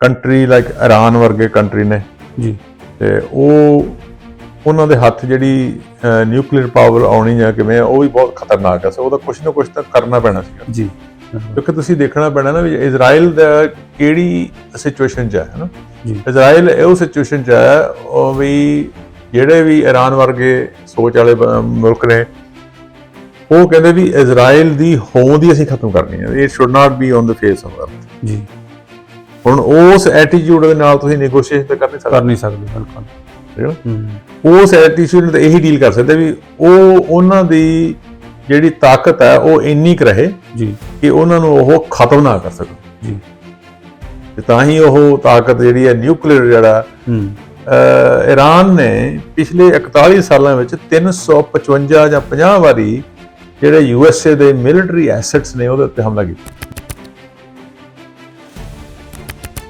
Country like Iran ਵਰਗੇ country ਨੇ। ਜੀ। ਤੇ ਉਹ ਉਹਨਾਂ ਦੇ ਹੱਥ ਜਿਹੜੀ ਨਿਊਕਲੀਅਰ ਪਾਵਰ ਆਉਣੀ ਜਾਂ ਕਿਵੇਂ ਉਹ ਵੀ ਬਹੁਤ ਖਤਰਨਾਕ ਹੈ ਸੋ ਉਹਦਾ ਕੁਝ ਨਾ ਕੁਝ ਤਾਂ ਕਰਨਾ ਪੈਣਾ ਸੀਗਾ। ਜੀ। ਕਿਉਂਕਿ ਤੁਸੀਂ ਦੇਖਣਾ ਪੈਣਾ ਨਾ ਵੀ ਇਜ਼ਰਾਈਲ ਦਾ ਕਿਹੜੀ ਸਿਚੁਏਸ਼ਨ 'ਚ ਹੈ ਹਨਾ? ਜੀ। ਇਜ਼ਰਾਈਲ ਇਹ ਸਿਚੁਏਸ਼ਨ 'ਚ ਹੈ ਉਹ ਵੀ ਜਿਹੜੇ ਵੀ ਇਰਾਨ ਵਰਗੇ ਸੋਚ ਵਾਲੇ ਮੁਲਕ ਨੇ ਉਹ ਕਹਿੰਦੇ ਵੀ ਇਜ਼ਰਾਈਲ ਦੀ ਹੋਂਦ ਹੀ ਅਸੀਂ ਖਤਮ ਕਰਨੀ ਹੈ ਇਹ should not be on the face of earth ਜੀ। ਹੁਣ ਉਸ ਐਟੀਟਿਊਡ ਦੇ ਨਾਲ ਤੁਸੀਂ ਨੈਗੋਸ਼ੀਏਸ਼ਨ ਤਾਂ ਕਰ ਨਹੀਂ ਸਕਦੇ। ਕਰ ਨਹੀਂ ਸਕਦੇ ਬਿਲਕੁਲ। ਹੈ ਉਸ ਐਟੀਟਿਊਡ ਨਾਲ ਤਾਂ ਇਹੀ ਡੀਲ ਕਰ ਸਕਦੇ ਵੀ ਉਹ ਉਹਨਾਂ ਦੀ ਜਿਹੜੀ ਤਾਕਤ ਹੈ ਉਹ ਇੰਨੀ ਕੁ ਰਹੇ ਜੀ। ਕਿ ਉਹਨਾਂ ਨੂੰ ਉਹ ਖਤਮ ਨਾ ਕਰ ਸਕਣ। ਜੀ। ਤੇ ਤਾਂ ਹੀ ਉਹ ਤਾਕਤ ਜਿਹੜੀ ਹੈ ਨਿਊਕਲੀਅਰ ਜਿਹੜਾ ਹੂੰ। ਈਰਾਨ ਨੇ ਪਿਛਲੇ 41 ਸਾਲਾਂ ਵਿੱਚ 355 ਜਾਂ 50 ਵਾਰੀ ਜਿਹੜੇ ਯੂਐਸਏ ਦੇ ਮਿਲਟਰੀ ਐਸੈਟਸ ਨੇ ਉਹਦੇ ਉੱਤੇ ਹਮਲਾ ਕੀਤਾ।